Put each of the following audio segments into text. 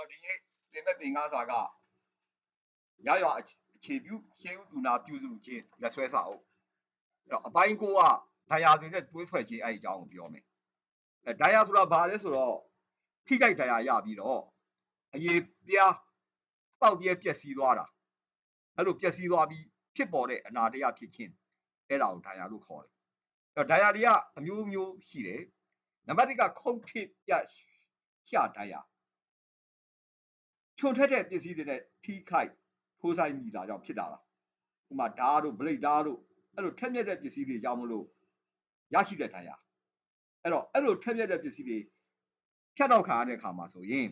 တော့ဒီနေ့တင်မဲ့ပင်ကားစာကရရအခြေပြုရှေးဥသူနာပြုစုခြင်းလက်ဆွဲစာအုပ်အဲ့တော့အပိုင်းကိုကဒိုင်ယာတွေနဲ့တွဲထွက်ခြင်းအဲ့ဒီအကြောင်းကိုပြောမယ်အဲဒိုင်ယာဆိုတာဘာလဲဆိုတော့ထိကြိုက်ဒိုင်ယာရပြီးတော့အရေးပြားပေါက်ပြဲပျက်စီးသွားတာအဲ့လိုပျက်စီးသွားပြီးဖြစ်ပေါ်တဲ့အနာတရားဖြစ်ခြင်းအဲ့ဒါကိုဒိုင်ယာလို့ခေါ်တယ်အဲ့တော့ဒိုင်ယာတွေကအမျိုးမျိုးရှိတယ်နံပါတ်1ကခုတ်ဖြစ်ပြရှာဒိုင်ယာ ခြုံထက်တဲ့ပစ္စည်းတွေနဲ့ထိခိုက်ထိုးဆိုင်မိတာကြောင့်ဖြစ်တာလားဥပမာဓာတ်တို့ဗလိတ်ဓာတ်တို့အဲ့လိုထက်မြက်တဲ့ပစ္စည်းတွေကြောင့်မလို့ရရှိတဲ့ဒဏ်ရာအဲ့တော့အဲ့လိုထက်မြက်တဲ့ပစ္စည်းတွေဖြတ်တော့ခါရတဲ့ခါမှာဆိုရင်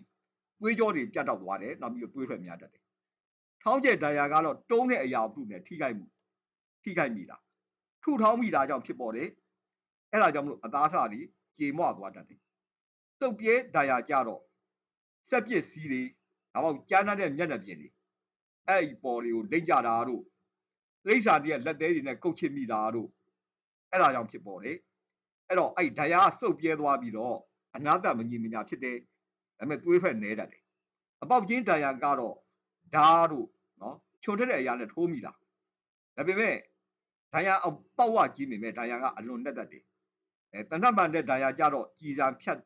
သွေးကြောတွေပြတ်တော့သွားတယ်နောက်ပြီးတော့သွေးထွက်များတတ်တယ်ထောင်းကျက်ဒဏ်ရာကတော့တုံးတဲ့အရာပြုနဲ့ထိခိုက်မှုထိခိုက်မိတာထုထောင်းမိတာကြောင့်ဖြစ်ပေါ်တယ်အဲ့ဒါကြောင့်မလို့အသားအစာတွေကြေမွသွားတတ်တယ်တုတ်ပြဲဒဏ်ရာကြတော့စက်ပစ္စည်းတွေ ဒါမှမဟုတ်ကြားနာတဲ့မျက်နှာပြင်တွေအဲ့ဒီပေါ်တွေကိုလိမ့်ကြတာတို့တိရစ္ဆာန်တွေရဲ့လက်သေးတွေနဲ့ကုတ်ချစ်မိတာတို့အဲ့ဒါကြောင့်ဖြစ်ပေါ်တယ်အဲ့တော့အဲ့ဒရာစုပ်ပြဲသွားပြီးတော့အနာတမညီမညာဖြစ်တယ်ဒါပေမဲ့သွေးထွက်နေတတ်တယ်အပေါက်ချင်းဒရာကတော့ဓာတ်တို့နော်ခြုံထက်တဲ့အရာနဲ့ထိုးမိတာဒါပေမဲ့ဒရာအပေါက်ဝကြီးနေမဲ့ဒရာကအလွန်နဲ့တတ်တယ်အဲတဏ္ဍမန်တဲ့ဒရာကြတော့ကြည်စံဖြတ်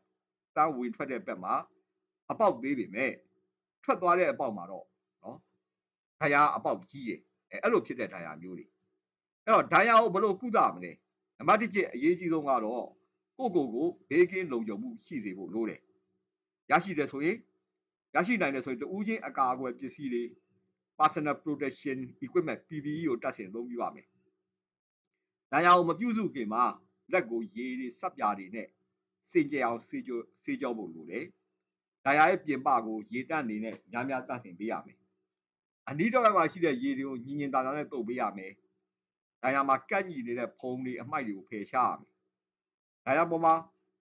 တန်းဝင်ထွက်တဲ့ဘက်မှာအပေါက်သေးပေမဲ့ ထွက်သွားတဲ့အပေါက်မှာတော့နော်ဒရာအပေါက်ကြီးတယ်အဲအဲ့လိုဖြစ်တဲ့ဒရာမျိုးတွေအဲ့တော့ဒရာကိုဘယ်လိုကုသမလဲနံပါတ်1ချက်အရေးကြီးဆုံးကတော့ကိုကိုကိုဘေးကင်းလုံခြုံမှုရှိစေဖို့လိုတယ်ရရှိတယ်ဆိုရင်ရရှိနိုင်တယ်ဆိုရင်တူးချင်းအကာအကွယ်ပစ္စည်းတွေ personal protection equipment PPE ကိုတပ်ဆင်သုံးပြပါမယ်ဒရာကိုမပြုစုခင်မှာလက်ကိုရေတွေစပ်ပြာတွေနဲ့စင်ကြအောင်စေးကြောစေးကြောဖို့လိုတယ် ဒရာရဲ့ပြင်ပကိုရေတက်နေနဲ့များများတတ်ဆင်ပေးရမယ်အနီးတော့မှာရှိတဲ့ရေတွေကိုညင်ညင်သာသာနဲ့တုပ်ပေးရမယ်။ဒါရမှာကန့်ညီနေတဲ့ဖုံတွေအမိုက်တွေကိုဖယ်ရှားရမယ်။ဒါရပေါ်မှာ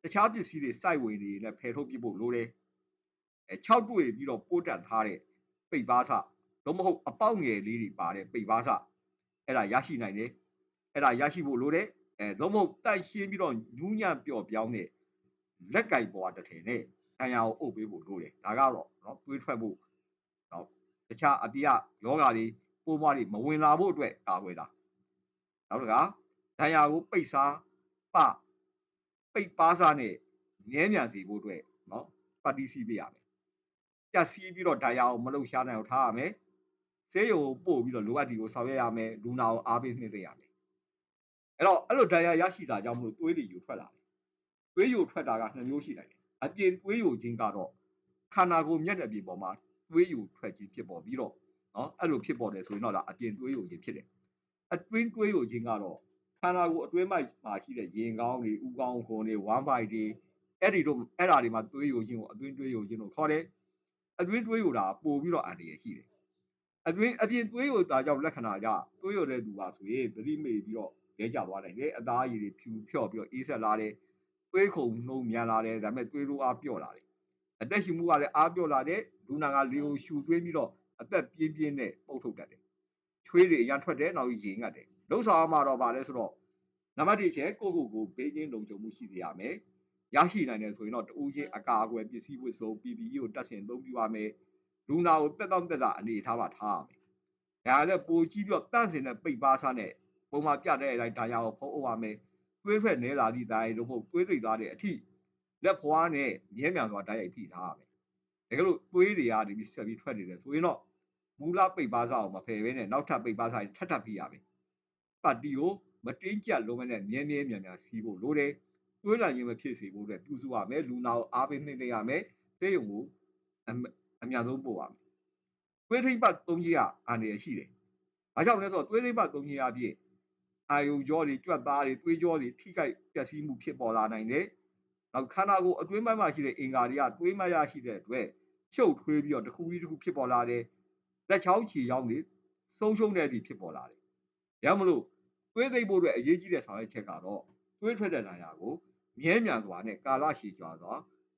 တခြားပစ္စည်းတွေစိုက်ဝင်တွေနဲ့ဖယ်ထုတ်ပြဖို့လိုတယ်။အဲ6တွေ့ပြီးတော့ပိုးတက်ထားတဲ့ပိတ်ပါးစတော့မဟုတ်အပေါက်ငယ်လေးတွေပါတဲ့ပိတ်ပါးစအဲ့ဒါရရှိနိုင်တယ်။အဲ့ဒါရရှိဖို့လိုတယ်။အဲတော့မဟုတ်တိုက်ရှင်းပြီးတော့ညူးညံ့ပျော့ပြောင်းတဲ့လက်ကင်ပေါ်တစ်ထည်နဲ့ တန်ရာကိုအုပ်ပေးဖို့လိုတယ်။ဒါကတော့နော်တွေးထွက်ဖို့နော်တခြားအပြည့်ယောဂါတွေပိုးမွားတွေမဝင်လာဖို့အတွက်ကာကွယ်တာနောက်တစ်ခါဒဏ်ရာကိုပိတ်စားပပိတ်ပါးစားနဲ့မြဲမြံစေဖို့အတွက်နော်ပတ်တီးစီးပေးရမယ်ကြက်စီးပြီးတော့ဒဏ်ရာကိုမလုံရှားနိုင်အောင်ထားရမယ်ဆေးရုံပို့ပြီးတော့လိုအပ်ဒီကိုဆောင်ရွက်ရမယ်လူနာကိုအားပေးနှိမ့်သိရမယ်အဲ့တော့အဲ့လိုဒဏ်ရာရရှိတာကြောင့်မလို့သွေးတွေယူထွက်လာတယ်သွေးယူထွက်တာကနှစ်မျိုးရှိနိုင်တယ် အပြင်သွေးယူခြင်းကတော့ခန္ဓာကိုယ်မျက်နှာပြင်ပေါ်မှာသွေးယူထွက်ခြင်းဖြစ်ပေါ်ပြီးတော့နော်အဲ့လိုဖြစ်ပေါ်တယ်ဆိုရင်တော့ဒါအပြင်သွေးယူခြင်းဖြစ်တယ်အတွင်းသွေးယူခြင်းကတော့ခန္ဓာကိုယ်အတွင်းမှာမှာရှိတဲ့ရင်ကောင်းတွေဥကောင်းခွန်တွေဝမ်းပိုက်တွေအဲ့ဒီတို့အဲ့ဓာတွေမှာသွေးယူခြင်းကိုအတွင်းသွေးယူခြင်းလို့ခေါ်တယ်အတွင်းသွေးယူတာပို့ပြီးတော့အန္တရာယ်ရှိတယ်အတွင်းအပြင်သွေးယူတာကြောင့်လက္ခဏာကသွေးယူတဲ့သူပါဆိုရင်သတိမေ့ပြီးတော့ရဲကြသွားနိုင်တယ်အသားရည်တွေဖြူဖြော့ပြီးတော့အေးဆက်လာတယ် သွေးခုန်နှုံမြန်လာတယ်ဒါပေမဲ့သွေးလိုအားပြော့လာတယ်အသက်ရှင်မှုကလည်းအားပြော့လာတယ်လူနာကလေကိုရှူသွင်းပြီးတော့အသက်ပြင်းပြင်းနဲ့ပုတ်ထုတ်တတ်တယ်ချွေးတွေအရန်ထွက်တယ်နောက်ရင်ငတ်တယ်လှုပ်ဆောင်မှတော့ဗာလဲဆိုတော့နံပါတ်1ချက်ကိုကိုကိုဘေးချင်းလုံခြုံမှုရှိစေရမယ်ရရှိနိုင်တယ်ဆိုရင်တော့တူးချင်းအကာအကွယ်ပစ္စည်းဝတ်စုံ PPE ကိုတက်ဆင်သုံးပြပါမယ်လူနာကိုတက်တော့တက်တာအနေထားပါထားရမယ်ဒါလည်းပိုကြီးပြီးတော့တန့်စင်တဲ့ပိတ်ပါးစားနဲ့ပုံမှန်ပြတဲ့အတိုင်းဒါရကိုဖုံးအုပ်ပါမယ် သွေးထွက်နဲလာသည့်တိုင်းတို့မဟုတ်သွေးတွေသားတဲ့အထိလက်ဖွားနဲ့မြဲမြံစွာတိုက်ရိုက်ဖိထားရမယ်ဒါကလို့သွေးတွေကနေပြီးဆက်ပြီးထွက်နေတယ်ဆိုရင်တော့မူလပိတ်ပါးစားအောင်မဖယ်ဘဲနဲ့နောက်ထပ်ပိတ်ပါးစားထပ်ထပ်ဖိရမယ်ပတ်တီကိုမတင်းကျပ်လုံးမနဲ့မြဲမြဲမြန်မြန်စီးဖို့လိုတယ်တွေးလာရင်မဖြစ်စေဖို့အတွက်ပြုစုရမယ်လူနာကိုအားပေးနှိမ့်သိရမယ်သေယုံကိုအများဆုံးပို့ရမယ်တွေးထိပ်ပတ်သုံးကြီးကအန္တရာယ်ရှိတယ်ဘာကြောင့်လဲဆိုတော့တွေးထိပ်ပတ်သုံးကြီးအဖြစ် အာယုံကြောတွေကြွက်သားတွေတွေးကြောတွေထိခိုက်ပျက်စီးမှုဖြစ်ပေါ်လာနိုင်တယ်နောက်ခန္ဓာကိုယ်အတွင်းပိုင်းမှာရှိတဲ့အင်္ဂါတွေကတွေးမရရှိတဲ့အတွက်ရှုပ်ထွေးပြီးတော့တစ်ခုပြီးတစ်ခုဖြစ်ပေါ်လာတယ်လက်ချောင်းချီရောင်းတွေဆုံးရှုံးတဲ့အထိဖြစ်ပေါ်လာတယ်။ဒါမှမလို့သွေးသိမ့်ဖို့အတွက်အရေးကြီးတဲ့ဆောင်ရွက်ချက်ကတော့သွေးထွက်တဲ့နာယာကိုမြဲမြံစွာနဲ့ကာလရှည်ကြာစွာ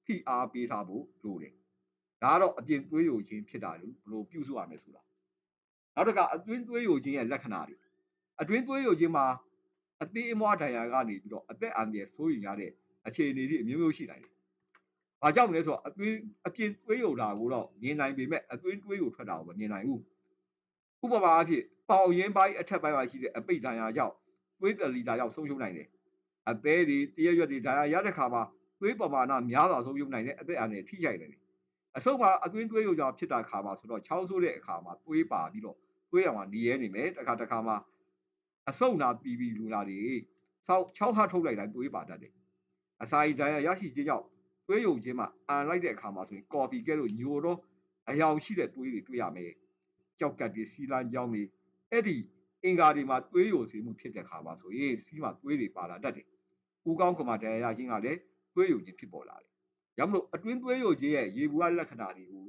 ဖိအားပေးထားဖို့လိုတယ်။ဒါကတော့အပြင်သွေးယိုခြင်းဖြစ်တာလို့ဘယ်လိုပြုစုရမလဲဆိုတာ။နောက်တစ်ခါအတွင်းသွေးယိုခြင်းရဲ့လက္ခဏာတွေ အတွင်းသွေးယိုခြင်းမှာအသေးအမွှားဒဏ်ရာကနေပြီးတော့အသက်အန္တရာယ်ဆိုးရင်ရတဲ့အခြေအနေတွေအမျိုးမျိုးရှိနိုင်တယ်။ဘာကြောင့်လဲဆိုတော့အသွေးအပြင်သွေးယုံတာကိုတော့မြင်နိုင်ပေမဲ့အသွေးသွေးကိုထွက်တာကိုမမြင်နိုင်ဘူးဥပမာအဖြစ်ပေါင်ရင်းပိုင်းအထက်ပိုင်းမှာရှိတဲ့အပိတ်ဒဏ်ရာကြောင့်သွေးတလီတာကြောင့်ဆုံးရှုံးနိုင်တယ်အသေးတွေတရရွက်တွေဒဏ်ရာရတဲ့ခါမှာသွေးပမာဏများစွာဆုံးရှုံးနိုင်တဲ့အသက်အန္တရာယ်ထိခိုက်တယ်အဆုတ်မှာအသွင်းသွေးယုံကြောင့်ဖြစ်တာခါမှာဆိုတော့ချောင်းဆိုးတဲ့အခါမှာသွေးပါပြီးတော့သွေးရောင်ကနေရဲနေမယ်တခါတခါမှာ အဆုတ်နာပြီးပြီးလူနာတွေဆောက်ချောင်းဟထုတ်လိုက်တိုင်းသွေးပါတတ်တယ်အစာရီဒဏ်ရာရရှိခြင်းကြောင့်သွေးယုံခြင်းမှာအန်လိုက်တဲ့အခါမှာဆိုရင်ကော်ပီကဲလို့ညိုတော့အယောင်ရှိတဲ့သွေးတွေတွေ့ရမယ်ကြောက်ကတ်တွေစီလန်းကြောင်းတွေအဲ့ဒီအင်္ဂါတွေမှာသွေးယိုစေမှုဖြစ်တဲ့ခါမှာဆိုရင်စီးမှာသွေးတွေပါလာတတ်တယ်။ဦးကောင်းကမာဒဏ်ရာရခြင်းကလည်းသွေးယိုခြင်းဖြစ်ပေါ်လာတယ်။ရောမလို့အတွင်းသွေးယိုခြင်းရဲ့ရေဘူးအလက္ခဏာတွေကို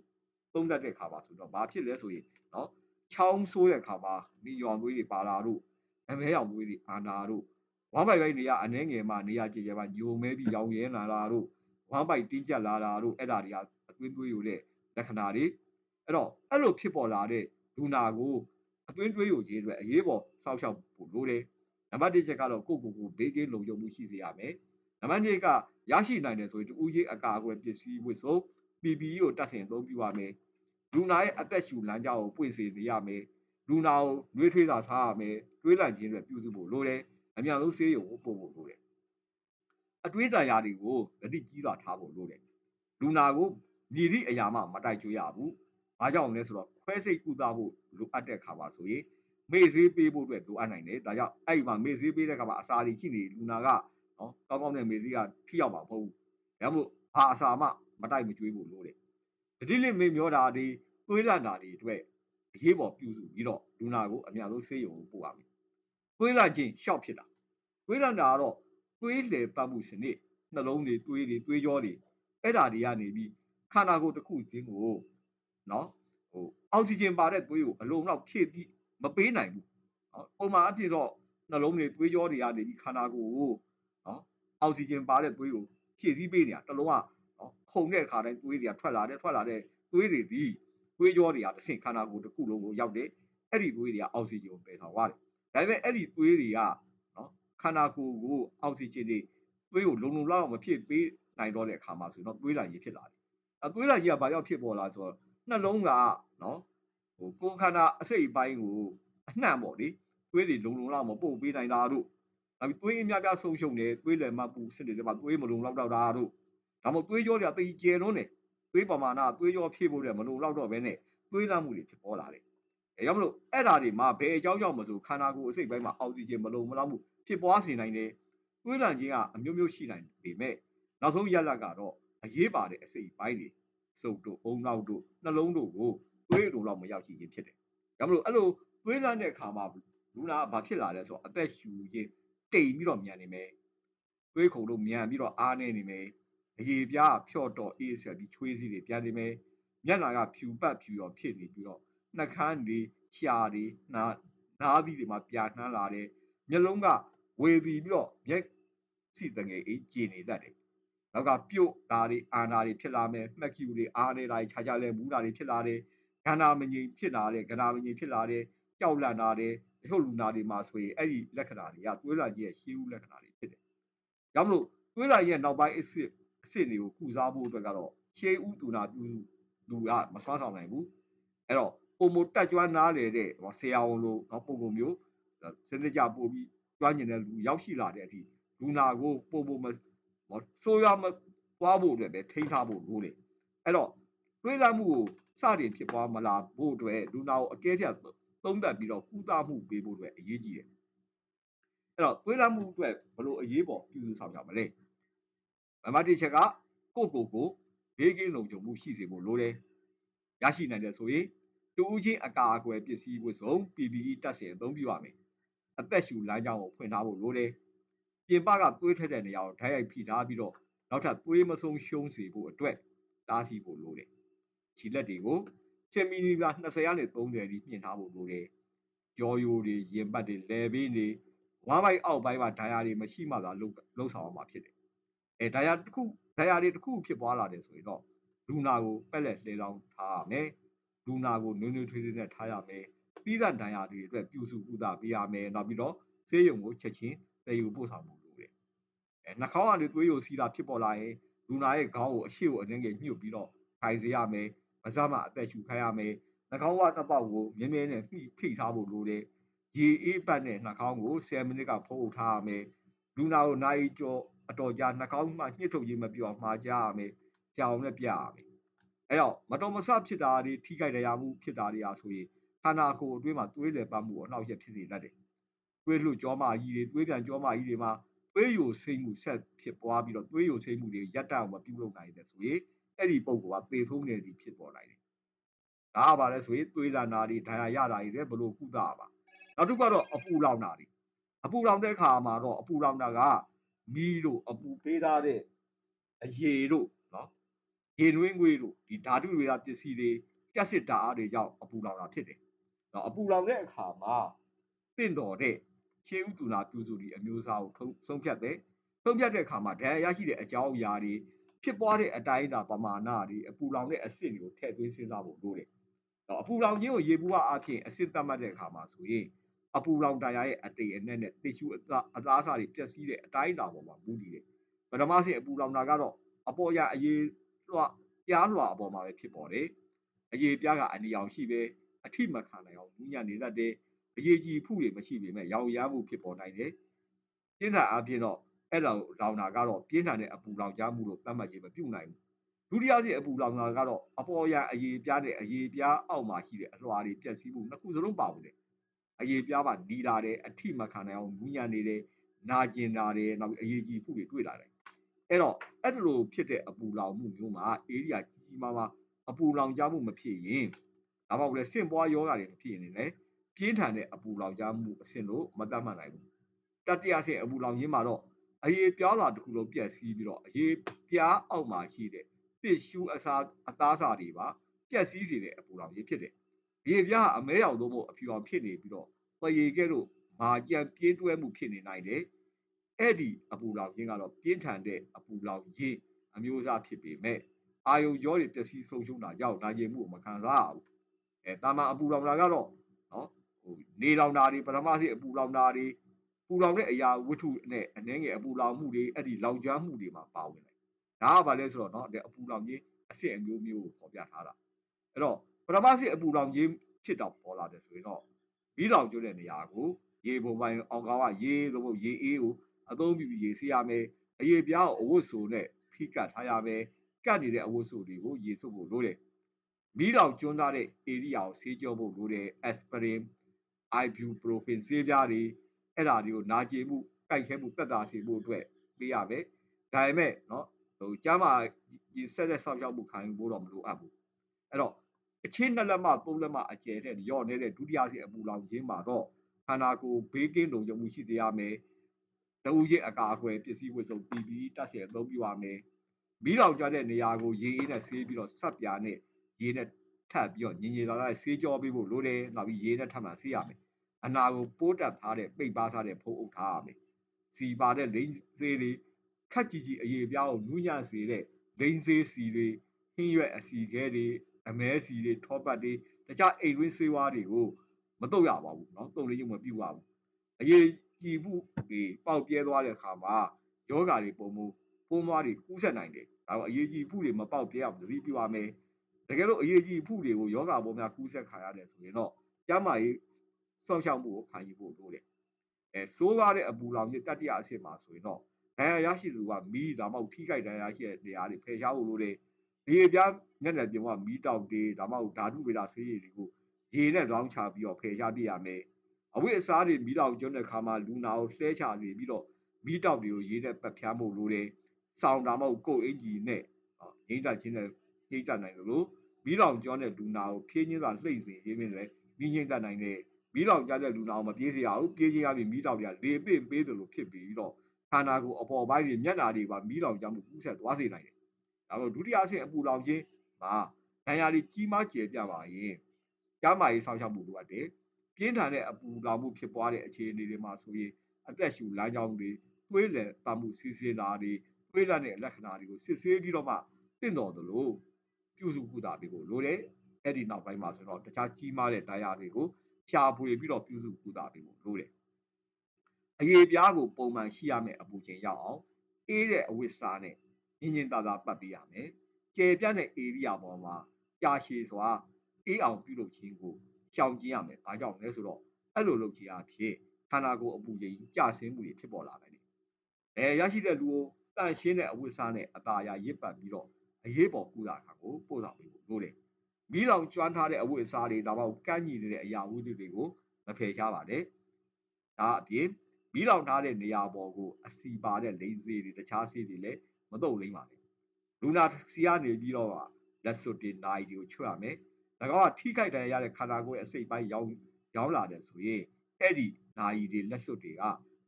သုံးတတ်တဲ့ခါမှာဆိုတော့ဘာဖြစ်လဲဆိုရင်နော်ချောင်းဆိုးတဲ့ခါမှာမိယောင်သွေးတွေပါလာတို့ အမဲရောင်သွေးတွေအာနာတို့ဝမ်းပိုက်ပိုင်းနေရအနှဲငယ်မှနေရကြည်ကြမှာညိုမဲပြီးရောင်ရဲလာတာတို့ဝမ်းပိုက်တင်းကျပ်လာတာတို့အဲ့ဒါတွေကအတွင်းသွေးယိုတဲ့လက္ခဏာတွေအဲ့တော့အဲ့လိုဖြစ်ပေါ်လာတဲ့လူနာကိုအတွင်းတွေးယိုခြင်းအတွက်အရေးပေါ်စောင့်ရှောက်ဖို့လိုတယ်။နံပါတ်1ချက်ကတော့ကိုယ့်ကိုယ်ကိုဘေးကင်းလုံခြုံမှုရှိစေရမယ်။နံပါတ်2ကရရှိနိုင်တယ်ဆိုရင်တူကြီးအကာအကွယ်ပစ္စည်းဝတ်စုံ PPE ကိုတက်ဆင်အသုံးပြုရမယ်။လူနာရဲ့အသက်ရှူလမ်းကြောင်းကိုပွင့်စေနေရမယ်။ လူနာကိုနှွေးထွေးသာထားရမယ်။တွေးလန့်ခြင်းတွေပြုစုဖို့လိုတယ်။အများဆုံးဆေးရုံကိုပို့ဖို့လိုတယ်။အတွေးတန်ရာတွေကိုတတိကြီးစွာထားဖို့လိုတယ်။လူနာကိုမြည်သည့်အရာမှမတိုက်ကြွရဘူး။ဘာကြောင့်လဲဆိုတော့ခွဲစိတ်ကုသဖို့လိုအပ်တဲ့ခါမှာဆိုရင်မေ့ဈေးပေးဖို့အတွက်လိုအပ်နိုင်တယ်ဒါကြောင့်အဲ့ဒီမှာမေ့ဈေးပေးတဲ့ခါမှာအစာတွေရှိနေလူနာကနော်ကောင်းကောင်းနဲ့မေ့ဈေးကထိရောက်မှာမဟုတ်ဘူးဒါမှမဟုတ်ဘာအစာမှမတိုက်မကျွေးဖို့လိုတယ်တတိလိမေ့မျောတာတွေသွေးလန့်တာတွေအတွက် အရေးပေါ်ပြုစုပြီးတော့လူနာကိုအများဆုံးဆေးရုံကိုပို့ရမယ်သွေးလန့်ခြင်းရှော့ဖြစ်တာသွေးလန့်တာကတော့သွေးလေပတ်မှုစနစ်နှလုံးတွေသွေးတွေသွေးကြောတွေအဲ့ဓာတွေကနေပြီးခန္ဓာကိုယ်တစ်ခုချင်းကိုနော်ဟိုအောက်ဆီဂျင်ပါတဲ့သွေးကိုအလုံးလောက်ဖြည့်ပြီးမပေးနိုင်ဘူးနော်ပုံမှန်အဖြစ်တော့နှလုံးတွေသွေးကြောတွေကနေပြီးခန္ဓာကိုယ်ကိုနော်အောက်ဆီဂျင်ပါတဲ့သွေးကိုဖြည့်ဆည်းပေးနေတာတစ်လုံးကနော်ခုန်တဲ့အခါတိုင်းသွေးတွေကထွက်လာတယ်ထွက်လာတဲ့သွေးတွေဒီ သွေးကြောတွေကတစ်ဆင့်ခန္ဓာကိုယ်တစ်ခုလုံးကိုရောက်တယ်အဲ့ဒီသွေးတွေကအောက်ဆီဂျင်ကိုပယ်ဆောင်သွားတယ်ဒါပေမဲ့အဲ့ဒီသွေးတွေကနော်ခန္ဓာကိုယ်ကိုအောက်ဆီဂျင်တွေသွေးကိုလုံလုံလောက်မဖြစ်ပေးနိုင်တော့တဲ့အခါမှာဆိုတော့သွေးလာကြီးဖြစ်လာတယ်အသွေးလာကြီးကဘာကြောင့်ဖြစ်ပေါ်လာဆိုတော့နှလုံးကနော်ဟိုကိုယ်ခန္ဓာအစိတ်အပိုင်းကိုအနှံ့ပေါ့လေသွေးတွေလုံလုံလောက်မပို့ပေးနိုင်တာတို့နောက်ပြီးသွေးအများများဆုံးရှုံတယ်သွေးလည်းမပူစစ်တွေမှာသွေးမလုံလောက်တော့တာတို့ဒါမှမဟုတ်သွေးကြောတွေကတိတ်ကျယ်လုံးတယ် သွေးပမာဏသွေးကြောဖြည့်ဖို့တဲ့မလုံလောက်တော့ဘဲနဲ့သွေးလန့်မှုတွေဖြစ်ပေါ်လာတယ်အဲကြောင့်မလို့အဲ့ဓာတွေမှာဘယ်အကြောင်းကြောင့်မဆိုခန္ဓာကိုယ်အစိတ်ပိုင်းမှာအောက်ဆီဂျင်မလုံမလောက်မှုဖြစ်ပွားစေနိုင်တယ်သွေးလန့်ခြင်းကအမျိုးမျိုးရှိနိုင်ပေမဲ့နောက်ဆုံးရလဒ်ကတော့အရေးပါတဲ့အစိတ်ပိုင်းတွေစုပ်တို့အုံနောက်တို့နှလုံးတို့ကိုသွေးလိုလောက်မရောက်ရှိခြင်းဖြစ်တယ်။ဒါမလို့အဲ့လိုသွေးလန့်တဲ့အခါမှာလူနာကဘာဖြစ်လာလဲဆိုတော့အသက်ရှူခြင်းတိမ်ပြီးတော့မြန်နေမယ်။သွေးခုန်လို့မြန်ပြီးတော့အားနေနေမယ်။ အရေပြားဖြော့တော့အေးဆက်ပြီးချွေးစီးတွေပြန်နေမယ်။မျက်နှာကဖြူပတ်ဖြူရောဖြစ်နေပြီးတော့နှာခမ်းတွေရှားတွေနားနားသီးတွေမှာပြာနှမ်းလာတယ်။မျက်လုံးကဝေပြီးပြီးတော့မျက်စိတငယ်အေးကျင်နေတတ်တယ်နောက်ကပြုတ်တာတွေအာနာတွေဖြစ်လာမယ်မှက်ကျူတွေအားနေတာတွေခြားခြားလဲမူးတာတွေဖြစ်လာတယ်ကန္နာမငြိမ်ဖြစ်လာတယ်ကန္နာမငြိမ်ဖြစ်လာတယ်ကြောက်လန့်တာတယ်တချို့လူနာတွေမှာဆိုရင်အဲ့ဒီလက္ခဏာတွေကသွေးလာကြီးရဲ့ရှေးဦးလက္ခဏာတွေဖြစ်တယ်။ဒါမလို့သွေးလာကြီးရဲ့နောက်ပိုင်းအစ်စ် အစ်စ်တွေကိုကုစားဖို့အတွက်ကတော့ရှေးဦးတူနာပြုလူကမဆွမ်းဆောင်နိုင်ဘူး။အဲ့တော့ပုံမတက်ကြွနားလေတဲ့ဆရာဝန်လိုနော်ပုံပုံမျိုးစနစ်ကြပို့ပြီးကျွမ်းကျင်တဲ့လူရောက်ရှိလာတဲ့အထိလူနာကိုပုံပုံမဆိုးရွားမသွားဖို့အတွက်ပဲထိန်းထားဖို့လိုတယ်အဲ့တော့တွေးလန့်မှုကိုစတင်ဖြစ်ပွားမလာဖို့အတွက်လူနာကိုအကဲဖြတ်သုံးသပ်ပြီးတော့ကုသမှုပေးဖို့အတွက်အရေးကြီးတယ်အဲ့တော့တွေးလန့်မှုအတွက်ဘလို့အရေးပေါ်ပြုစုဆောင်ရမလဲ မမတိချက်ကကိုကိုကိုဘေးကင်းလုံခြုံမှုရှိစေဖို့လိုတယ်ရရှိနိုင်တယ်ဆိုရင်တူဦးချင်းအကာအကွယ်ပစ္စည်းဝတ်စုံ PPE တပ်ဆင်အသုံးပြုရမယ်အသက်ရှူလမ်းကြောင်းကိုဖွင့်ထားဖို့လိုတယ်ပြင်ပကသွေးထွက်တဲ့နေရာကိုဓာတ်ရိုက်ဖိထားပြီးတော့နောက်ထပ်သွေးမဆုံးရှုံးစေဖို့အတွက်တားဆီးဖို့လိုတယ်။ခြေလက်တွေကို10မီလီမီတာ20ကနေ30အထိမြင့်ထားဖို့လိုတယ်။ကြောရိုးတွေရင်ပတ်တွေလဲဘေးတွေဝမ်းပိုက်အောက်ပိုင်းမှာဒဏ်ရာတွေမရှိမှသာလှုပ်လှုပ်ဆောင်အောင်မှာဖြစ်တယ်။ အဲဒဏ်ရာတစ်ခုဒဏ်ရာတွေတစ်ခုဖြစ်ပွားလာတယ်ဆိုရင်တော့လူနာကိုပက်လက်လှေလောင်းထားရမယ်။လူနာကိုနွေးနွေးထွေးထွေးနဲ့ထားရမယ်။ပြီးသဒဏ်ရာတွေအတွက်ပြုစုကုသပေးရမယ်။နောက်ပြီးတော့ဆေးရုံကိုချက်ချင်းတည်ယူပို့ဆောင်ဖို့လိုတယ်။အဲနှာခေါင်းကနေသွေးယိုစီးတာဖြစ်ပေါ်လာရင်လူနာရဲ့ခေါင်းကိုအရှိကိုအနှင်းငယ်ညှို့ပြီးတော့ထိုင်စေရမယ်မစမှအသက်ရှူခိုင်းရမယ်နှာခေါင်းဝတစ်ပေါက်ကိုမြင်းမြင်းနဲ့ဖိဖိထားဖို့လိုတယ်ရေအေးပတ်နဲ့နှာခေါင်းကို10မိနစ်ကဖုံးထားရမယ်လူနာကိုနိုင်ကြော အတော်ကြာနှာခေါင်းမှညှစ်ထုတ်ရေးမပြောင်းမှာကြရမယ်ကြောင်နဲ့ပြရမယ်အဲ့တော့မတော်မဆဖြစ်တာတွေထိခိုက်တရားမှုဖြစ်တာတွေအားဆိုရင်ခန္ဓာကိုယ်အတွင်းမှာသွေးလည်ပတ်မှုကိုအနှောက်အယှက်ဖြစ်စေတတ်တယ်သွေးလွတ်ကြောမကြီးတွေသွေးပြန်ကြောမကြီးတွေမှာသွေးယိုစိမ့်မှုဆက်ဖြစ်ပွားပြီးတော့သွေးယိုစိမ့်မှုတွေရပ်တန့်အောင်မပြုလုပ်နိုင်တဲ့ဆိုရင်အဲ့ဒီပုံကသေဆုံးနေသည်ဖြစ်ပေါ်နိုင်တယ်။ဒါကဘာလဲဆိုရင်သွေးလန်တာတွေဒဏ်ရာရတာတွေလည်းဘလို့ကုသပါ။နောက်တစ်ခုကတော့အပူလောင်တာတွေအပူလောင်တဲ့အခါမှာတော့အပူလောင်တာက မီးတို့အပူပေးထားတဲ့အရေတို့နော်ရေနွေးငွေးတို့ဒီဓာတုတွေကပစ္စည်းတွေပြက်စစ်ဓာတ်အားတွေကြောင့်အပူလောင်တာဖြစ်တယ်။နော်အပူလောင်တဲ့အခါမှာတင့်တော်တဲ့ခြေဥတူနာပြုစုဒီအမျိုးအစားကိုဆုံးဖြတ်တယ်။ဆုံးဖြတ်တဲ့အခါမှာဒဏ်ရာရရှိတဲ့အကြောင်းအရာတွေဖြစ်ပွားတဲ့အတိုင်းအတာပမာဏတွေအပူလောင်တဲ့အဆင့်တွေကိုထည့်သွင်းစဉ်းစားဖို့လိုတယ်။တော့အပူလောင်ခြင်းကိုရေပူဝအဖြစ်အဆင့်သတ်မှတ်တဲ့အခါမှာဆိုရင် အပူလောင်တရားရဲ့အတိတ်အနက်နဲ့တေရှုအသားအသားအစာတွေပျက်စီးတဲ့အတိုင်းအတာပေါ်မှာမူတည်တယ်။ပထမဆင့်အပူလောင်တာကတော့အပေါ်ရအရေးလွှတ်ပြားလွှာအပေါ်မှာပဲဖြစ်ပေါ်တယ်။အရေးပြားကအနီအောင်ရှိပဲအထိမခံနိုင်အောင်နူးညံ့နေတတ်တယ်။အရေးကြီးဖုတွေမရှိပေမဲ့ရောင်ရမ်းမှုဖြစ်ပေါ်နိုင်တယ်။ပြင်းထန်အပြင်တော့အဲ့လိုလောင်တာကတော့ပြင်းထန်တဲ့အပူလောင်ကြမှုလို့သတ်မှတ်ခြင်းမပြုနိုင်ဘူးဒုတိယဆင့်အပူလောင်တာကတော့အပေါ်ရန်အရေးပြားတဲ့အရေးပြားအောက်မှာရှိတဲ့အလွှာတွေပြက်စီးမှုနှစ်ခုစလုံးပါဝင်တယ် အရေးပြားမှာနီလာတယ်အထိမခံနိုင်အောင်နူးညံ့နေတယ်နာကျင်တာတယ်နောက်အရေးကြီးမှုတွေတွေ့လာတယ်အဲ့တော့အဲ့လိုဖြစ်တဲ့အပူလောင်မှုမျိုးမှာအေးရီယာကြီးကြီးမားမားအပူလောင်ကြမှုမဖြစ်ရင်ဒါမှမဟုတ်လေဆင့်ပွားယောဂါတွေမဖြစ်ရင်လည်းပြင်းထန်တဲ့အပူလောင်ကြမှုအဆင့်လို့မသတ်မှတ်နိုင်ဘူးတတိယဆင့်အပူလောင်ခြင်းမှာတော့အရေးပြားလာတစ်ခုလုံးပြက်စီးပြီးတော့အရေးပြားအောက်မှာရှိတဲ့တစ်ရှူးအစားအသားစာတွေပါပြက်စီးစေတဲ့အပူလောင်ရေးဖြစ်တယ်။ ရေပြအမဲရောင်သို့မဟုတ်အဖြူရောင်ဖြစ်နေပြီးတော့ပရေကဲ့သို့မာကြံပြင်းတွဲမှုဖြစ်နေနိုင်တယ်။အဲ့ဒီအပူလောင်ခြင်းကတော့ပြင်းထန်တဲ့အပူလောင်ခြင်းအမျိုးအစားဖြစ်ပေမဲ့အာယုံကြောတွေပျက်စီးဆုံးရှုံးတာကြောင့်နိုင်ရင်မှုမခံစားရဘူး။အဲတာမအပူလောင်တာကတော့နော်ဟိုနေလောင်တာတွေပထမဆုံးအပူလောင်တာတွေပူလောင်တဲ့အရာဝတ္ထုနဲ့အနှဲငယ်အပူလောင်မှုတွေအဲ့ဒီလောင်ကျွမ်းမှုတွေမှာပါဝင်လိုက်။ဒါကဘာလဲဆိုတော့နော်အပူလောင်ခြင်းအဆင့်အမျိုးမျိုးကိုပေါ်ပြထားတာ။အဲ့တော့ ပထမဆင့်အပူလောင်ခြင်းဖြစ်တော့ပေါ်လာတယ်ဆိုရင်တော့မီးလောင်ကျွတဲ့နေရာကိုရေပုံပိုင်းအောင်ကားကရေသို့မဟုတ်ရေအေးကိုအသုံးပြုပြီးရေဆေးရမယ်။အရေပြားကိုအဝတ်ဆိုနဲ့ဖိကတ်ထားရမယ်။ကတ်နေတဲ့အဝတ်ဆိုတွေကိုရေစုပ်ဖို့လိုတယ်။မီးလောင်ကျွန်းသားတဲ့ဧရိယာကိုဆေးကြောဖို့လိုတယ်။ aspirin, ibuprofen ဆေးပြားတွေအဲ့ဒါတွေကိုနာကျင်မှုကြိုက်ခဲမှုတက်တာစေဖို့အတွက်ပေးရမယ်ဒါပေမဲ့เนาะဟိုကျမ်းမာဒီဆက်ဆက်ဆောက်ရှောက်မှုခံယူဖို့တော့မလိုအပ်ဘူးအဲ့တော့ အချင်းနှစ်လက်မှသုံးလက်မှအကျယ်တဲ့ရော့နေတဲ့ဒုတိယဆင့်အပူလောင်ခြင်းမှာတော့ခန္ဓာကိုယ်ဘေးကင်းလုံခြုံမှုရှိစေရမယ်တဦးချင်းအကာအကွယ်ပစ္စည်းဝတ်စုံပြီးပြီးတတ်ဆင်အသုံးပြုရမယ်မီးလောင်ကြတဲ့နေရာကိုရေအေးနဲ့ဆေးပြီးတော့ဆက်ပြာနဲ့ရေနဲ့ထပ်ပြီးတော့ညင်ညင်လာလာဆေးကြောပေးဖို့လိုတယ်နောက်ပြီးရေနဲ့ထပ်မှဆေးရမယ်အနာကိုပိုးတက်ထားတဲ့ပိတ်ပါထားတဲ့ဖုံးအုပ်ထားရမယ်စီပါတဲ့လိန်သေးတွေခက်ကြည်ကြည်အရေးပြားကိုနူးညံ့စေတဲ့လိန်သေးစီတွေဟင်းရွက်အစီခဲတွေ အမဲစီတွေထောပတ်တွေတခြားအိမ်တွင်းဆေးဝါးတွေကိုမတုတ်ရပါဘူးเนาะတုတ်လေးရုံမပြုတ်ပါဘူးအရေးကြည်မှုတွေပေါက်ပြဲသွားတဲ့အခါမှာယောဂါတွေပုံမှုပိုးမွားတွေကူးဆက်နိုင်တယ်ဒါပေမဲ့အရေးကြီးမှုတွေမပေါက်ပြဲအောင်သတိပြုရမယ်တကယ်လို့အရေးကြီးမှုတွေကိုယောဂါပေါ်များကူးဆက်ခံရတယ်ဆိုရင်တော့ကျန်းမာရေးစောင့်ရှောက်မှုကိုခံယူဖို့လိုတယ်အဲစိုးကားတဲ့အပူလောင်ကြီးတတိယအဆင့်မှာဆိုရင်တော့ဒဏ်ရာရရှိသူကမီးဒါမှမဟုတ်ထိခိုက်ဒဏ်ရာရှိတဲ့နေရာတွေဖယ်ရှားဖို့လိုတယ် ဒီပြားညက်နယ်ပြင်ကမီးတောက်တွေဒါမှမဟုတ်ဓာတုဗေဒဆေးရည်တွေကိုရေနဲ့လောင်းချပြီးတော့ဖယ်ရှားပြရမယ်အဝိအစားတွေမီးတောက်ကျွန်းတဲ့ခါမှာလူနာကိုလှဲချစေပြီးတော့မီးတောက်တွေကိုရေနဲ့ပတ်ဖြားဖို့လိုတယ်ဆောင်းဒါမှမဟုတ်ကိုယ်အင်ဂျီနဲ့ငိမ့်တက်ခြင်းနဲ့ငိမ့်တက်နိုင်လို့မီးလောင်ကျွမ်းတဲ့လူနာကိုဖြင်းချင်းသာလှိမ့်စေရင်းနဲ့လည်းမီးငိမ့်တက်နိုင်တယ်မီးလောင်ကြတဲ့လူနာကိုမပြေးစေရဘူးပြေးချင်းရပြီးမီးတောက်ပြလေပင့်ပေးတယ်လို့ဖြစ်ပြီးတော့ခန္ဓာကိုယ်အပေါ်ပိုင်းတွေမျက်နာတွေပါမီးလောင်ကြမှုကူးဆက်သွားစေနိုင်တယ်။ ဒါပေမဲ့ဒုတိယအဆင့်အပူလောင်ခြင်းမှာဒဏ်ရာတွေကြီးမားကျယ်ပြပါရင်ကျန်းမာရေးဆောင်ရှောက်မှုလိုအပ်တယ်။ပြင်းထန်တဲ့အပူလောင်မှုဖြစ်ပွားတဲ့အခြေအနေတွေမှာဆိုရင်အသက်ရှူလမ်းကြောင်းတွေတွေးလည်ပတ်မှုစီစဉ်တာတွေတွေးလန့်တဲ့လက္ခဏာတွေကိုစစ်ဆေးပြီးတော့မှတင့်တော်သလိုပြုစုကုသပေးဖို့လိုတယ်။အဲ့ဒီနောက်ပိုင်းမှာဆိုတော့တခြားကြီးမားတဲ့တရားတွေကိုရှာဖွေပြီးတော့ပြုစုကုသပေးဖို့လိုတယ်။အရေးပြားကိုပုံမှန်ရှိရမယ့်အပူချိန်ရောက်အောင်အေးတဲ့အဝတ်စားနဲ့ ညညင်ညင်သာသာပတ်ပေးရမယ်။ကျေပြန့်တဲ့ area ပေါ်မှာကြာရှည်စွာအေးအောင်ပြုလုပ်ခြင်းကိုရှောင်ကျဉ်ရမယ်။ဘာကြောင့်လဲဆိုတော့အဲ့လိုလုပ်ခြင်းအဖြစ်ခန္ဓာကိုယ်အပူချိန်ကျဆင်းမှုတွေဖြစ်ပေါ်လာနိုင်တယ်။အဲရရှိတဲ့လူကိုတန့်ရှင်းတဲ့အဝတ်စားနဲ့အသာအရာရစ်ပတ်ပြီးတော့အရေးပေါ်ကုသတာကိုပို့ဆောင်ပေးဖို့လိုတယ်။မိလောင်ကျွမ်းထားတဲ့အဝတ်အစားတွေဒါမှမဟုတ်ကန့်ညီနေတဲ့အရာဝတ္ထုတွေကိုမဖယ်ရှားပါနဲ့။ဒါအပြင်မိလောင်ထားတဲ့နေရာပေါ်ကိုအစီပါတဲ့လိမ့်စေးတွေတခြားစေးတွေလည်း မတုပ်လိမ့်ပါနဲ့။လူနာစီကနေပြီးတော့လက်စွပ်တွေနိုင်တွေကိုချွတ်ရမယ်။၎င်းကထိခိုက်တယ်ရတဲ့ခန္ဓာကိုယ်ရဲ့အစိတ်ပိုင်းရောင်းရောင်းလာတယ်ဆိုရင်အဲ့ဒီနိုင်တွေလက်စွပ်တွေက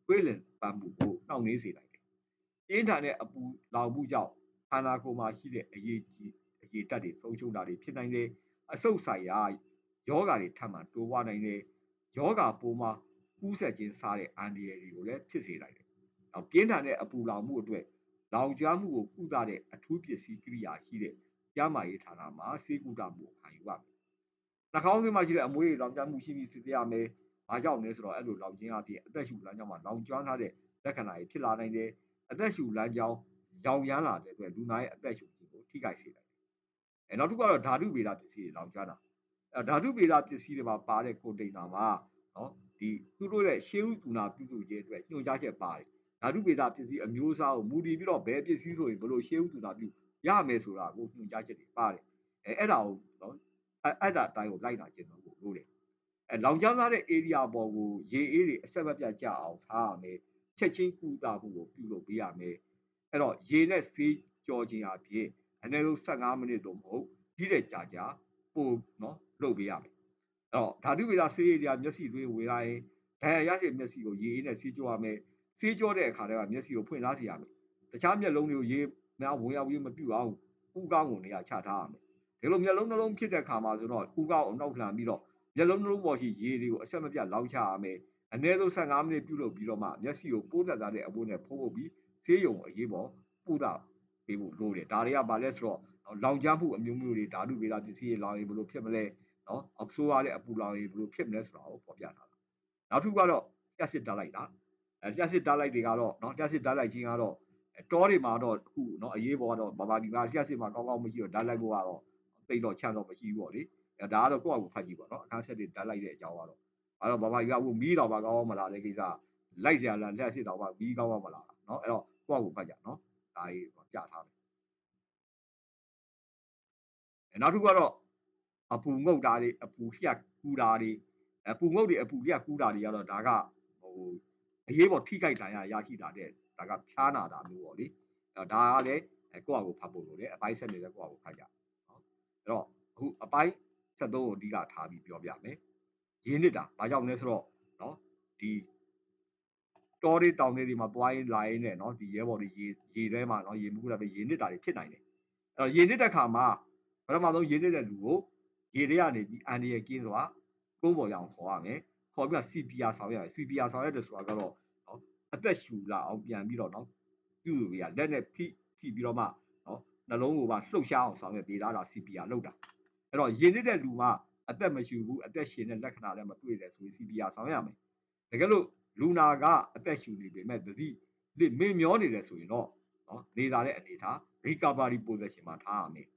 ကွေးလင်ပန်းမှုကိုနှောင့်နှေးစေနိုင်တယ်။အင်းထန်တဲ့အပူလောင်မှုကြောင့်ခန္ဓာကိုယ်မှာရှိတဲ့အရေးကြီးအရေးတက်တွေဆုံးရှုံးတာတွေဖြစ်နိုင်တယ်။အဆုတ်ဆိုင်ရာယောဂါတွေထပ်မံတိုးပွားနိုင်တယ်။ယောဂါပိုးမှာကူးဆက်ခြင်းစားတဲ့အန်ဒီရယ်တွေကိုလည်းဖြစ်စေနိုင်တယ်။နောက်ပြင်းထန်တဲ့အပူလောင်မှုအတွက် လောင်ကျွမ်းမှုကိုကုသတဲ့အထူးပစ္စည်းကိရိယာရှိတဲ့ကျမ်းမာရေးဌာနမှာစေကုသမှုခံယူရမယ်။နှာခေါင်းသွင်းမှာရှိတဲ့အမွေးတွေလောင်ကျွမ်းမှုရှိပြီးစစ်ဆေးရမယ်။ဘာကြောင့်လဲဆိုတော့အဲ့လိုလောင်ခြင်းအပြင်အသက်ရှူလမ်းကြောင်းမှာလောင်ကျွမ်းထားတဲ့လက္ခဏာတွေဖြစ်လာနိုင်တယ်။အသက်ရှူလမ်းကြောင်းရောင်ရမ်းလာတဲ့အတွက်လူနာရဲ့အသက်ရှူခြင်းကိုထိခိုက်စေနိုင်တယ်။အဲနောက်တစ်ခုကတော့ဓာတုဗေဒပစ္စည်းတွေလောင်ကျွမ်းတာ။အဲဓာတုဗေဒပစ္စည်းတွေမှာပါတဲ့ကွန်တိန်နာမှာနော်ဒီသူတို့ရဲ့ရှေးဥတူနာပြုစုခြင်းအတွက်ညွှန်ကြားချက်ပါတယ် ဓာတုဗေဒပစ္စည်းအမျိုးအစားကိုမူတည်ပြီးတော့ဘယ်ပစ္စည်းဆိုရင်ဘယ်လိုရှေးဥတူနာပြုရမယ်ဆိုတာကိုညွှန်ကြားချက်တွေပါတယ်အဲအဲ့ဒါကိုနော်အဲ့အဲ့ဒါအတိုင်းကိုလိုက်နာကျင့်သုံးဖို့လိုတယ်အဲလောင်ကျွမ်းသားတဲ့ area ပေါ်ကိုရေအေးတွေအဆက်မပြတ်ကြအောင်ထားရမယ်ချက်ချင်းကုသမှုကိုပြုလုပ်ပေးရမယ်အဲ့တော့ရေနဲ့ဆေးကြောခြင်းအပြင်အနည်းဆုံး15မိနစ်တော့မဟုတ်ဒီတဲ့ကြာကြာပို့နော်လုပ်ပေးရမယ်တော့ဓာတုဗေဒဆေးရည်တွေကမျက်စိသွေးဝေလာရင်ဒဏ်ရာရရှိမျက်စိကိုရေအေးနဲ့ဆေးကြောရမယ် ဆေးကြောတဲ့အခါတည်းကမျက်စိကိုဖွင့်ထားစီရမယ်တခြားမျက်လုံးတွေကိုရေများဝင်ရောက်ပြီးမပြုတ်အောင်ဥကောင်းကိုနေရာချထားရမယ်ဒီလိုမျက်လုံးနှလုံးဖြစ်တဲ့ခါမှာဆိုတော့ဥကောင်းအောင်နောက်လှန်ပြီးတော့မျက်လုံးနှလုံးပေါ်ရှိရေတွေကိုအဆက်မပြတ်လောင်းချရမယ်အနည်းဆုံး15မိနစ်ပြုလုပ်ပြီးတော့မှမျက်စိကိုပိုးသက်သားတဲ့အပိုးနဲ့ဖုံးဖို့ပြီးဆေးရုံအရေးပေါ်ပူတာပေးဖို့လိုတယ်ဒါတွေကဘာလဲဆိုတော့လောင်ကျွမ်းမှုအမျိုးမျိုးတွေဓာတုဗေဒပစ္စည်းတွေလောင်ရင်ဘယ်လိုဖြစ်မလဲနော်အဆိုးရတဲ့အပူလောင်ရင်ဘယ်လိုဖြစ်မလဲဆိုတာကိုဖော်ပြထားတာနောက်တစ်ခုကတော့လျှက်စစ်ဓာတ်လိုက်တာ အဲလျှက်စစ်ဓာတ်လိုက်တွေကတော့နော်လျှက်စစ်ဓာတ်လိုက်ခြင်းကတော့တောတွေမှာတော့အခုနော်အရေးပေါ်ကတော့ဘာဘာဒီမှာလျှက်စစ်မှာကောင်းကောင်းမရှိတော့ဓာတ်လိုက်ဖို့ကတော့သိတော့ချမ်းတော့မရှိဘူးပေါ့လေအဲဒါကတော့ကိုယ့်အကူဖတ်ကြည့်ပေါ့နော်အခန်းဆက်တွေဓာတ်လိုက်တဲ့အကြောင်းကတော့အဲ့တော့ဘာဘာဒီကအခုမီးတော့မကောင်းမလားတဲ့ကိစ္စလိုက်စရာလားလျှက်စစ်တော့မှမီးကောင်းမလားနော်အဲ့တော့ကိုယ့်အကူဖတ်ကြနော်ဒါကြီးပြထားမယ်နောက်တစ်ခုကတော့အပူငုတ်တာတွေအပူလျှက်ကူတာတွေအပူငုတ်တွေအပူလျက်ကူတာတွေကတော့ဒါကဟို အရေးပေါ်ထိခိုက်ဒဏ်ရာရရှိတာတဲ့ဒါကဖြားနာတာမျိုးပေါ့လေအဲဒါကလည်းကိုယ့်အကိုဖတ်ဖို့လိုတယ်အပိုင်းဆက်နေတဲ့ကိုယ့်အကိုဖတ်ကြနော်အဲ့တော့အခုအပိုင်း73ကိုအဓိကထားပြီးပြောပြမယ်ရင်းနစ်တာဘာကြောင့်လဲဆိုတော့နော်ဒီတောတွေတောင်တွေဒီမှာပွားရင်လာရင်နဲ့နော်ဒီရဲဘော်တွေရေရေထဲမှာနော်ရေမှုကလည်းရေနစ်တာတွေဖြစ်နိုင်တယ်အဲ့တော့ရေနစ်တဲ့ခါမှာပထမဆုံးရေနစ်တဲ့လူကိုရေထဲကနေပြီးအန်ဒီရဲ့ကင်းစွာကုန်းပေါ်ရအောင်ခေါ်ရမယ် ခေါ်ပြီးတော့ CPR ဆောင်ရမယ် CPR ဆောင်ရတယ်ဆိုတာကတော့နော်အသက်ရှူလာအောင်ပြန်ပြီးတော့နော်ပြုလို့ရလက်နဲ့ဖိဖိပြီးတော့မှနော်နှလုံးကိုပါလှုပ်ရှားအောင်ဆောင်ရပေးတာဒါ CPR လုပ်တာအဲ့တော့ရေနစ်တဲ့လူမှာအသက်မရှူဘူးအသက်ရှင်တဲ့လက္ခဏာလည်းမတွေ့တယ်ဆိုရင် CPR ဆောင်ရမယ်တကယ်လို့လူနာကအသက်ရှူနေပေမဲ့သတိလမင်းမျောနေတယ်ဆိုရင်တော့နော်နေသာတဲ့အနေထား recovery position မှာထားရမယ်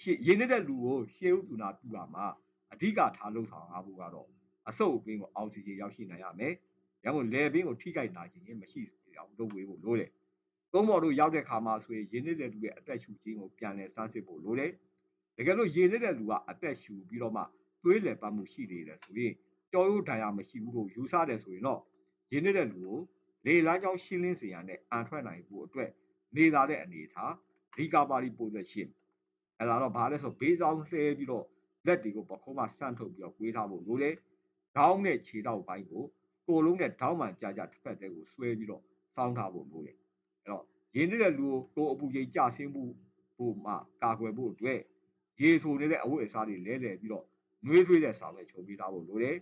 ရှေ့ရင်းနေတဲ့လူကိုရှေးဥသူနာပြုတာမှာအဓိကထားလှုပ်ဆောင်ရဖို့ကတော့ အဆုပ်အပင်းကိုအောက်ဆီဂျင်ရောက်ရှိနိုင်ရမယ်။ရမို့လေပင်းကိုထိခိုက်နာခြင်းရင်မရှိအောင်လုပ်ဝေးဖို့လိုတယ်။ကုန်းပေါ်တို့ရောက်တဲ့ခါမှာဆိုရင်ရင်းနေတဲ့လူရဲ့အသက်ရှူခြင်းကိုပြန်လည်စမ်းစစ်ဖို့လိုတယ်။တကယ်လို့ရင်းနေတဲ့လူကအသက်ရှူပြီးတော့မှသွေးလည်ပတ်မှုရှိနေတယ်ဆိုရင်ကြောရိုးဒဏ်ရာမရှိဘူးလို့ယူဆတယ်ဆိုရင်တော့ရင်းနေတဲ့လူကိုလေလမ်းကြောင်းရှင်းလင်းစေရန်နဲ့အန်ထွက်နိုင်ဖို့အတွက်နေသာတဲ့အနေထား recovery position အဲ့ဒါတော့ဘာလဲဆိုဘေးဆောင်လှဲပြီးတော့လက်တွေကိုပခုံးမှဆန့်ထုတ်ပြီးတော့ကွေးထားဖို့လိုလေ ခေါင်းနဲ့ခြေထောက်ပိုင်းကိုကိုလုံးနဲ့ထောင်းမှန်ကြာကြာတစ်ဖက်တည်းကိုဆွဲပြီးတော့စောင်းထားဖို့လိုလေအဲ့တော့ရင်းနေတဲ့လူကိုကိုအပူချိန်ကြဆင်းမှုဖို့မှကာကွယ်ဖို့အတွက်ရေဆိုနေတဲ့အဝတ်အစားတွေလဲလှယ်ပြီးတော့နှွေးထွေးတဲ့ဆောင်နဲ့ချုပ်ပေးထားဖို့လိုတယ်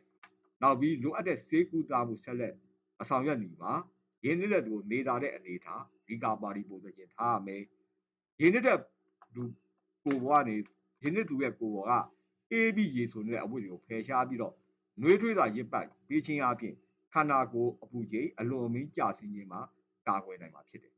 နောက်ပြီးလိုအပ်တဲ့ဆေးကုသမှုဆက်လက်အဆောင်ရွက်နေမှာရင်းနေတဲ့လူကိုနေတာတဲ့အနေထား recovery position ထားရမယ်ရင်းနေတဲ့လူကိုဘွားနေရင်းနှစ်သူရဲ့ကိုဘော်ကအေးပြီးရေဆိုနေတဲ့အဝတ်တွေကိုဖယ်ရှားပြီးတော့ နှွေးထွေးစွာရစ်ပတ်ပေးခြင်းအပြင်ခန္ဓာကိုယ်အပူချိန်အလွန်အမင်းကျဆင်းခြင်းမှာကာကွယ်နိုင်မှာဖြစ်တယ်